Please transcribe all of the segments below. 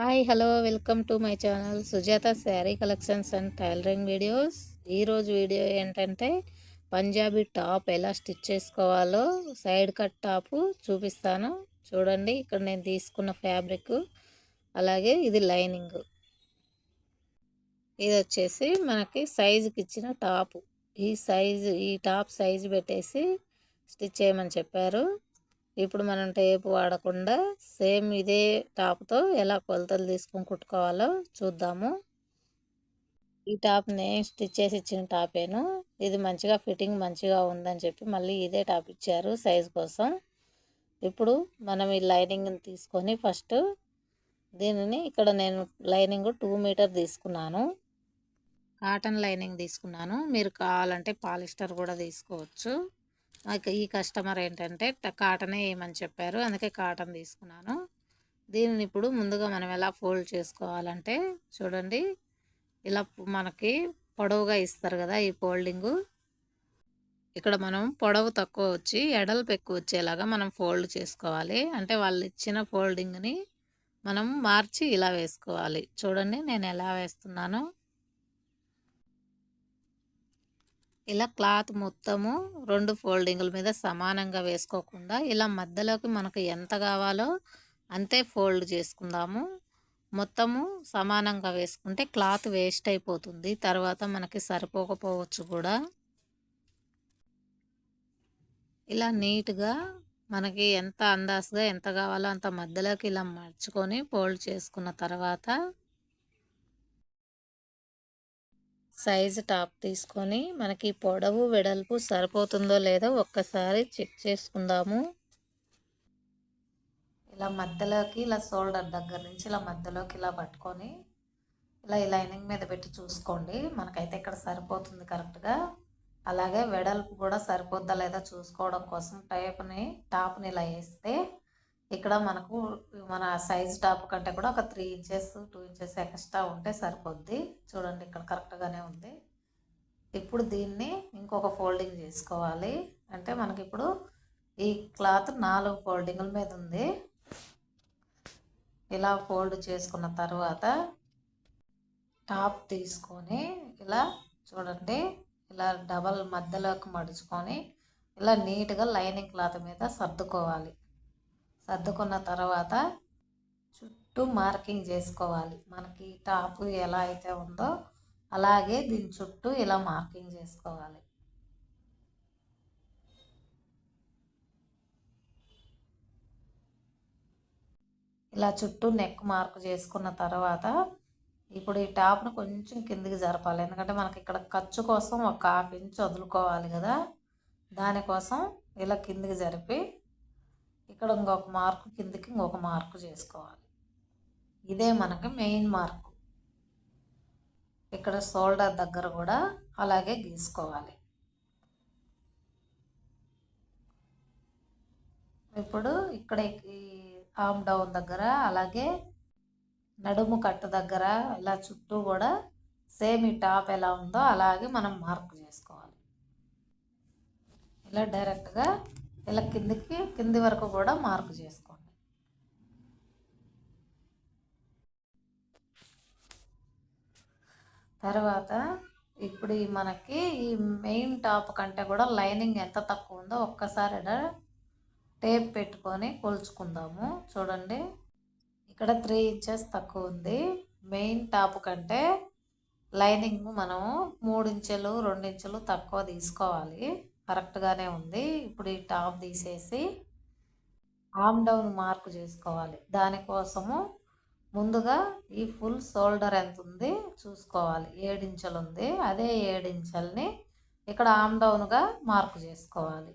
Hi hello welcome to my channel Sujatha sari collections and tailoring videos. ఈరోజు video ఏంటంటే Punjabi top ఎలా stitch చేసుకోవాలో side cut top చూపిస్తాను. చూడండి ఇక్కడ నేను తీసుకున్న ఫ్యాబ్రిక్. అలాగే ఇది లైనింగ్. ఇది వచ్చేసి మనకి సైజుకి ఇచ్చిన టాపు. ఈ సైజు ఈ టాప్ సైజు పెట్టేసి స్టిచ్ చేయమని చెప్పారు. ఇప్పుడు మనం టేప్ వాడకుండా సేమ్ ఇదే టాప్తో ఎలా కొలతలు తీసుకొని కుట్టుకోవాలో చూద్దాము. ఈ టాప్ నేను స్టిచ్ చేసి ఇచ్చిన టాపేను. ఇది మంచిగా ఫిట్టింగ్ మంచిగా ఉందని చెప్పి మళ్ళీ ఇదే టాప్ ఇచ్చారు సైజ్ కోసం. ఇప్పుడు మనం ఈ లైనింగ్ని తీసుకొని ఫస్ట్ దీనిని ఇక్కడ నేను లైనింగ్ టూ మీటర్ తీసుకున్నాను. కాటన్ లైనింగ్ తీసుకున్నాను. మీరు కావాలంటే పాలిస్టర్ కూడా తీసుకోవచ్చు. ఈ కస్టమర్ ఏంటంటే కాటనే వేయమని చెప్పారు. అందుకే కాటన్ తీసుకున్నాను. దీనిని ఇప్పుడు ముందుగా మనం ఎలా ఫోల్డ్ చేసుకోవాలంటే చూడండి. ఇలా మనకి పొడవుగా ఇస్తారు కదా ఈ ఫోల్డింగు. ఇక్కడ మనం పొడవు తక్కువ వచ్చి ఎడల్పు ఎక్కువ వచ్చేలాగా మనం ఫోల్డ్ చేసుకోవాలి. అంటే వాళ్ళు ఇచ్చిన ఫోల్డింగ్ని మనం మార్చి ఇలా వేసుకోవాలి. చూడండి నేను ఎలా వేస్తున్నాను. ఇలా క్లాత్ మొత్తము రెండు ఫోల్డింగుల మీద సమానంగా వేసుకోకుండా ఇలా మధ్యలోకి మనకు ఎంత కావాలో అంతే ఫోల్డ్ చేసుకుందాము. మొత్తము సమానంగా వేసుకుంటే క్లాత్ వేస్ట్ అయిపోతుంది. తర్వాత మనకి సరిపోకపోవచ్చు కూడా. ఇలా నీట్గా మనకి ఎంత అందాజుగా ఎంత కావాలో అంత మధ్యలోకి ఇలా మర్చుకొని ఫోల్డ్ చేసుకున్న తర్వాత సైజు టాప్ తీసుకొని మనకి పొడవు వెడల్పు సరిపోతుందో లేదో ఒక్కసారి చెక్ చేసుకుందాము. ఇలా మధ్యలోకి ఇలా షోల్డర్ దగ్గర నుంచి ఇలా మధ్యలోకి ఇలా పట్టుకొని ఇలా ఈ లైనింగ్ మీద పెట్టి చూసుకోండి. మనకైతే ఇక్కడ సరిపోతుంది కరెక్ట్గా. అలాగే వెడల్పు కూడా సరిపోద్దా లేదా చూసుకోవడం కోసం టైప్ని టాప్ని ఇలా వేస్తే ఇక్కడ మనకు మన సైజ్ టాప్ కంటే కూడా ఒక three inches two inches extra ఉంటే సరిపోద్ది. చూడండి ఇక్కడ కరెక్ట్గానే ఉంది. ఇప్పుడు దీన్ని ఇంకొక ఫోల్డింగ్ చేసుకోవాలి. అంటే మనకి ఇప్పుడు ఈ క్లాత్ నాలుగు ఫోల్డింగుల మీద ఉంది. ఇలా ఫోల్డ్ చేసుకున్న తర్వాత టాప్ తీసుకొని ఇలా చూడండి ఇలా డబల్ మధ్యలోకి మడుచుకొని ఇలా నీట్గా లైనింగ్ క్లాత్ మీద సర్దుకోవాలి. సర్దుకున్న తర్వాత చుట్టూ మార్కింగ్ చేసుకోవాలి. మనకి టాపు ఎలా అయితే ఉందో అలాగే దీని చుట్టూ ఇలా మార్కింగ్ చేసుకోవాలి. ఇలా చుట్టూ నెక్ మార్క్ చేసుకున్న తర్వాత ఇప్పుడు ఈ టాప్ను కొంచెం కిందికి జరపాలి. ఎందుకంటే మనకి ఇక్కడ ఖర్చు కోసం ఒక హాఫ్ ఇంచ్ వదులుకోవాలి కదా. దానికోసం ఇలా కిందికి జరిపి ఇక్కడ ఇంకొక మార్కు కిందికి ఇంకొక మార్కు చేసుకోవాలి. ఇదే మనకి మెయిన్ మార్కు. ఇక్కడ షోల్డర్ దగ్గర కూడా అలాగే గీసుకోవాలి. ఇప్పుడు ఇక్కడ ఆమ్ డౌన్ దగ్గర అలాగే నడుము కట్టు దగ్గర ఇలా చుట్టూ కూడా సేమ్ ఈ టాప్ ఎలా ఉందో అలాగే మనం మార్క్ చేసుకోవాలి. ఇలా డైరెక్ట్గా ఇలా కిందికి కింది వరకు కూడా మార్కు చేసుకోండి. తర్వాత ఇప్పుడు మనకి ఈ మెయిన్ టాప్ కంటే కూడా లైనింగ్ ఎంత తక్కువ ఉందో ఒక్కసారి టేప్ పెట్టుకొని కొలుచుకుందాము. చూడండి. ఇక్కడ త్రీ ఇంచెస్ తక్కువ ఉంది. మెయిన్ టాప్ కంటే లైనింగ్ మనము మూడు ఇంచెలు రెండు ఇంచెలు తక్కువ తీసుకోవాలి. కరెక్ట్గానే ఉంది. ఇప్పుడు ఈ టాప్ తీసేసి ఆమ్ డౌన్ మార్క్ చేసుకోవాలి. దానికోసము ముందుగా ఈ ఫుల్ షోల్డర్ ఎంత ఉంది చూసుకోవాలి. ఏడించలు ఉంది అదే ఏడించల్ని ఇక్కడ ఆమ్ డౌన్గా మార్క్ చేసుకోవాలి.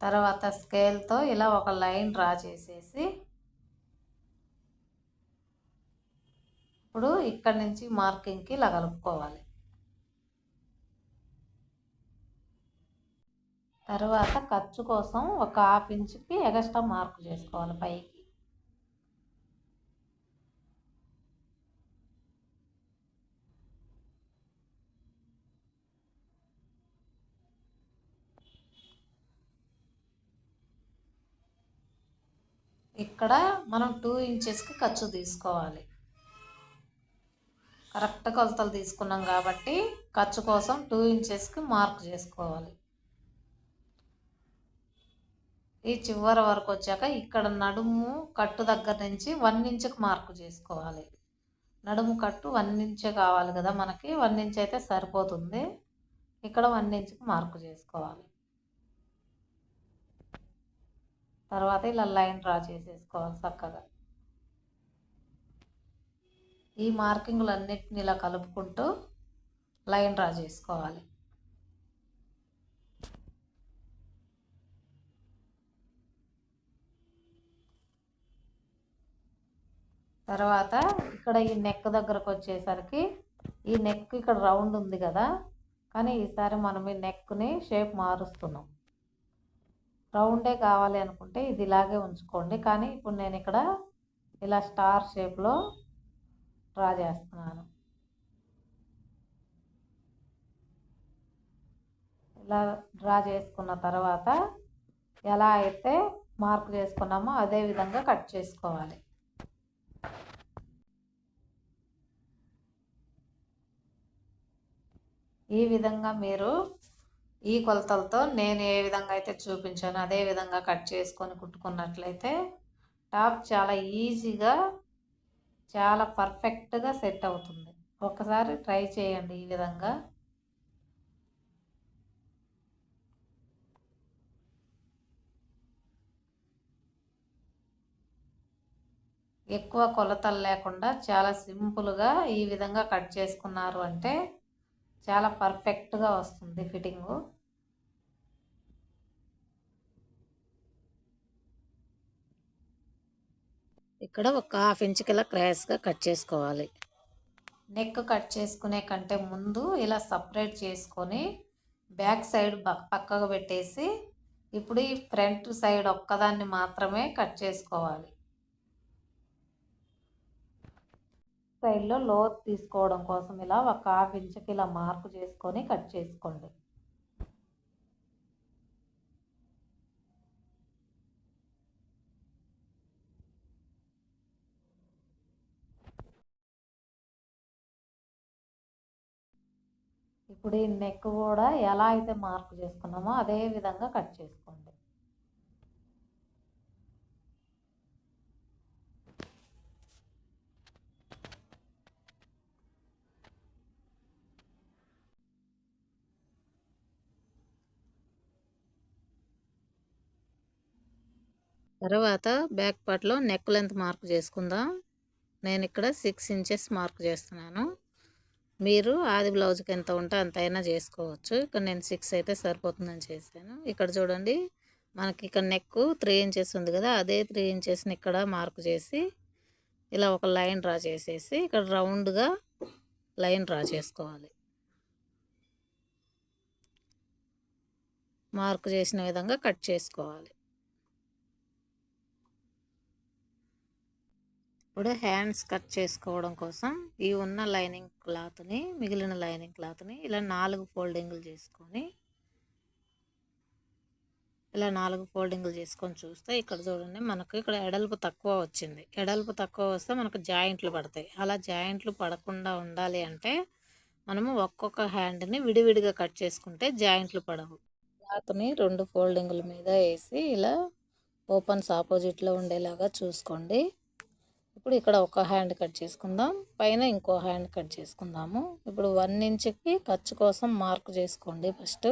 తర్వాత స్కేల్తో ఇలా ఒక లైన్ డ్రా చేసేసి ఇప్పుడు ఇక్కడ నుంచి మార్కింగ్కి ఇలా కలుపుకోవాలి. తర్వాత ఖర్చు కోసం ఒక హాఫ్ ఇంచుకి ఎగస్ట్రా మార్క్ చేసుకోవాలి పైకి. ఇక్కడ మనం టూ ఇంచెస్కి ఖర్చు తీసుకోవాలి. కరెక్ట్ కొలతలు తీసుకున్నాం కాబట్టి ఖర్చు కోసం టూ ఇంచెస్కి మార్క్ చేసుకోవాలి. ఈ చివరి వరకు వచ్చాక ఇక్కడ నడుము కట్టు దగ్గర నుంచి వన్ ఇంచ్కి మార్కు చేసుకోవాలి. నడుము కట్టు వన్ ఇంచే కావాలి కదా మనకి. వన్ ఇంచ్ అయితే సరిపోతుంది. ఇక్కడ వన్ ఇంచ్కి మార్కు చేసుకోవాలి. తర్వాత ఇలా లైన్ డ్రా చేసేసుకోవాలి చక్కగా. ఈ మార్కింగ్లు అన్నిటిని ఇలా కలుపుకుంటూ లైన్ డ్రా చేసుకోవాలి. తర్వాత ఇక్కడ ఈ నెక్ దగ్గరకు వచ్చేసరికి ఈ నెక్ ఇక్కడ రౌండ్ ఉంది కదా కానీ ఈసారి మనం ఈ నెక్ని షేప్ మారుస్తున్నాం. రౌండే కావాలి అనుకుంటే ఇది ఇలాగే ఉంచుకోండి కానీ ఇప్పుడు నేను ఇక్కడ ఇలా స్టార్ షేప్లో డ్రా చేస్తున్నాను. ఇలా డ్రా చేసుకున్న తర్వాత ఎలా అయితే మార్క్ చేసుకున్నామో అదే విధంగా కట్ చేసుకోవాలి. ఈ విధంగా మీరు ఈ కొలతలతో నేను ఏ విధంగా అయితే చూపించానో అదే విధంగా కట్ చేసుకొని కుట్టుకున్నట్లయితే టాప్ చాలా ఈజీగా చాలా పర్ఫెక్ట్గా సెట్ అవుతుంది. ఒకసారి ట్రై చేయండి ఈ విధంగా. ఎక్కువ కొలతలు లేకుండా చాలా సింపుల్గా ఈ విధంగా కట్ చేసుకున్నారు అంటే చాలా పర్ఫెక్ట్గా వస్తుంది ఫిట్టింగు ఇక్కడ ఒక హాఫ్ ఇంచ్కి ఇలా క్రాస్గా కట్ చేసుకోవాలి. నెక్ కట్ చేసుకునే కంటే ముందు ఇలా సపరేట్ చేసుకొని బ్యాక్ సైడ్ పక్కకు పెట్టేసి ఇప్పుడు ఈ ఫ్రంట్ సైడ్ ఒక్కదాన్ని మాత్రమే కట్ చేసుకోవాలి. సైడ్లో లోత్ తీసుకోవడం కోసం ఇలా ఒక హాఫ్ ఇంచుకి ఇలా మార్కు చేసుకొని కట్ చేసుకోండి. ఇప్పుడు ఈ నెక్ కూడా ఎలా అయితే మార్క్ చేసుకున్నామో అదే విధంగా కట్ చేసుకోండి. తర్వాత బ్యాక్ పార్ట్లో నెక్ లెంత్ మార్క్ చేసుకుందాం. నేను ఇక్కడ సిక్స్ ఇంచెస్ మార్క్ చేస్తున్నాను. మీరు ఆది బ్లౌజ్కి ఎంత ఉంటే అంతైనా చేసుకోవచ్చు. ఇక్కడ నేను సిక్స్ అయితే సరిపోతుందని చేశాను. ఇక్కడ చూడండి మనకి ఇక్కడ నెక్ త్రీ ఇంచెస్ ఉంది కదా అదే త్రీ ఇంచెస్ని ఇక్కడ మార్క్ చేసి ఇలా ఒక లైన్ డ్రా చేసేసి ఇక్కడ రౌండ్గా లైన్ డ్రా చేసుకోవాలి. మార్క్ చేసిన విధంగా కట్ చేసుకోవాలి. ఇప్పుడు హ్యాండ్స్ కట్ చేసుకోవడం కోసం ఈ ఉన్న లైనింగ్ క్లాత్ని మిగిలిన లైనింగ్ క్లాత్ని ఇలా నాలుగు ఫోల్డింగ్లు చేసుకొని ఇలా నాలుగు ఫోల్డింగ్లు చేసుకొని చూస్తే ఇక్కడ చూడండి మనకు ఇక్కడ ఎడల్పు తక్కువ వచ్చింది. ఎడల్పు తక్కువ వస్తే మనకు జాయింట్లు పడతాయి. అలా జాయింట్లు పడకుండా ఉండాలి అంటే మనము ఒక్కొక్క హ్యాండ్ని విడివిడిగా కట్ చేసుకుంటే జాయింట్లు పడవు. క్లాత్ని రెండు ఫోల్డింగుల మీద వేసి ఇలా ఓపెన్స్ ఆపోజిట్లో ఉండేలాగా చూసుకోండి. ఇప్పుడు ఇక్కడ ఒక హ్యాండ్ కట్ చేసుకుందాం. పైన ఇంకో హ్యాండ్ కట్ చేసుకుందాము. ఇప్పుడు వన్ ఇంచ్కి ఖర్చు కోసం మార్క్ చేసుకోండి ఫస్ట్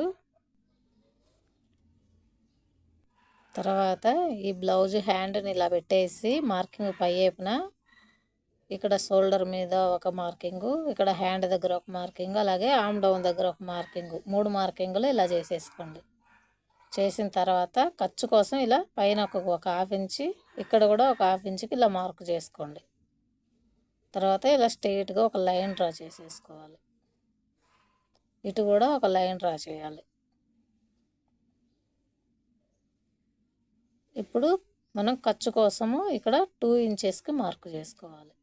తర్వాత ఈ బ్లౌజ్ హ్యాండ్ని ఇలా పెట్టేసి మార్కింగ్ పై వైపున ఇక్కడ షోల్డర్ మీద ఒక మార్కింగ్ ఇక్కడ హ్యాండ్ దగ్గర ఒక మార్కింగ్ అలాగే ఆమ్ డౌన్ దగ్గర ఒక మార్కింగ్ మూడు మార్కింగ్లు ఇలా చేసేసుకోండి. చేసిన తర్వాత ఖర్చు కోసం ఇలా పైన ఒక ఒక హాఫ్ ఇంచి ఇక్కడ కూడా ఒక హాఫ్ ఇంచుకి ఇలా మార్క్ చేసుకోండి. తర్వాత ఇలా స్ట్రైట్గా ఒక లైన్ డ్రా చేసేసుకోవాలి. ఇటు కూడా ఒక లైన్ డ్రా చేయాలి. ఇప్పుడు మనం ఖర్చు కోసము ఇక్కడ టూ ఇంచెస్కి మార్క్ చేసుకోవాలి.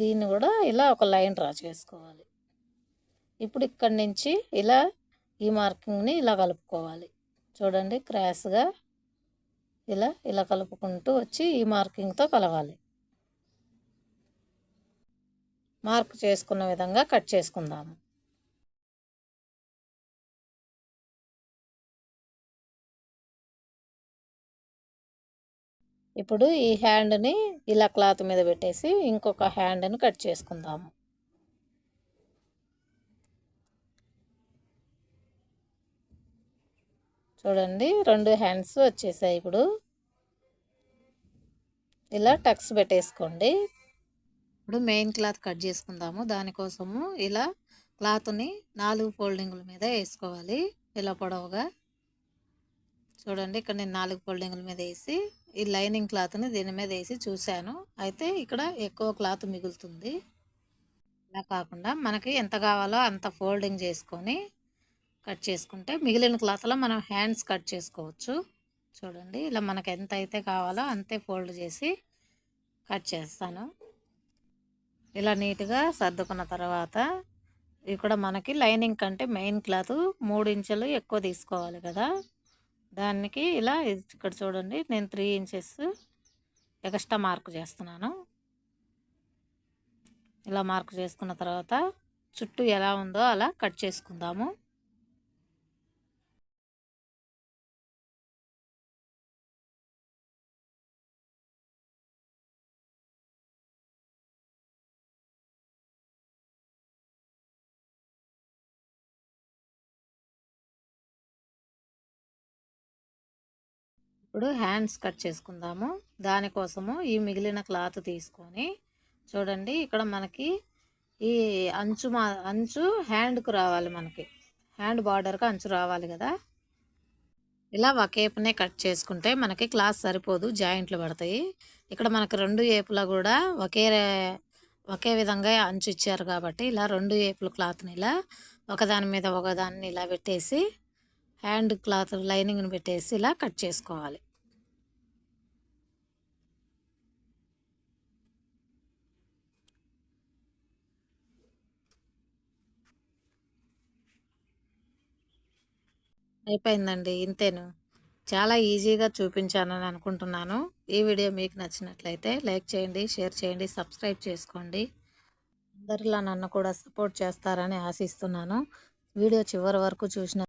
దీన్ని కూడా ఇలా ఒక లైన్ డ్రా చేసుకోవాలి. ఇప్పుడు ఇక్కడి నుంచి ఇలా ఈ మార్కింగ్ని ఇలా కలుపుకోవాలి. చూడండి క్రాస్గా ఇలా ఇలా కలుపుకుంటూ వచ్చి ఈ మార్కింగ్తో కలవాలి. మార్క్ చేసుకున్న విధంగా కట్ చేసుకుందాము. ఇప్పుడు ఈ హ్యాండ్ని ఇలా క్లాత్ మీద పెట్టేసి ఇంకొక హ్యాండ్ని కట్ చేసుకుందాము. చూడండి రెండు హ్యాండ్స్ వచ్చేసాయి ఇప్పుడు. ఇలా టక్స్ పెట్టేసుకోండి. ఇప్పుడు మెయిన్ క్లాత్ కట్ చేసుకుందాము. దానికోసము ఇలా క్లాత్ని నాలుగు ఫోల్డింగుల మీద వేసుకోవాలి. ఇలా పొడవుగా. చూడండి ఇక్కడ నేను నాలుగు ఫోల్డింగుల మీద వేసి ఈ లైనింగ్ క్లాత్ని దీని మీద వేసి చూశాను. అయితే ఇక్కడ ఎక్కువ క్లాత్ మిగులుతుంది. ఇలా కాకుండా మనకి ఎంత కావాలో అంత ఫోల్డింగ్ చేసుకొని కట్ చేసుకుంటే మిగిలిన క్లాత్లో మనం హ్యాండ్స్ కట్ చేసుకోవచ్చు. చూడండి ఇలా మనకు ఎంత అయితే కావాలో అంతే ఫోల్డ్ చేసి కట్ చేస్తాను. ఇలా నీట్గా సర్దుకున్న తర్వాత ఇక్కడ మనకి లైనింగ్ కంటే మెయిన్ క్లాత్ మూడు ఇంచులు ఎక్కువ తీసుకోవాలి కదా. దానికి ఇలా ఇక్కడ చూడండి నేను త్రీ ఇంచెస్ ఎక్స్ట్రా మార్క్ చేస్తున్నాను. ఇలా మార్క్ చేసుకున్న తర్వాత చుట్టూ ఎలా ఉందో అలా కట్ చేసుకుందాము. ఇప్పుడు హ్యాండ్స్ కట్ చేసుకుందాము. దానికోసము ఈ మిగిలిన క్లాత్ తీసుకొని చూడండి ఇక్కడ మనకి ఈ అంచు మా అంచు హ్యాండ్కు రావాలి మనకి. హ్యాండ్ బార్డర్కి అంచు రావాలి కదా. ఇలా ఒక ఏపునే కట్ చేసుకుంటే మనకి క్లాత్ సరిపోదు జాయింట్లు పడతాయి. ఇక్కడ మనకి రెండు ఏపులా కూడా ఒకే ఒకే విధంగా అంచు ఇచ్చారు కాబట్టి ఇలా రెండు ఏపుల క్లాత్ని ఇలా ఒకదాని మీద ఒకదాన్ని ఇలా పెట్టేసి హ్యాండ్ క్లాత్ లైనింగ్ని పెట్టేసి ఇలా కట్ చేసుకోవాలి. అయిపోయిందండి ఇంతేను. చాలా ఈజీగా చూపించానని అనుకుంటున్నాను. ఈ వీడియో మీకు నచ్చినట్లయితే లైక్ చేయండి షేర్ చేయండి సబ్స్క్రైబ్ చేసుకోండి. అందరిలా నన్ను కూడా సపోర్ట్ చేస్తారని ఆశిస్తున్నాను. వీడియో చివరి వరకు చూసిన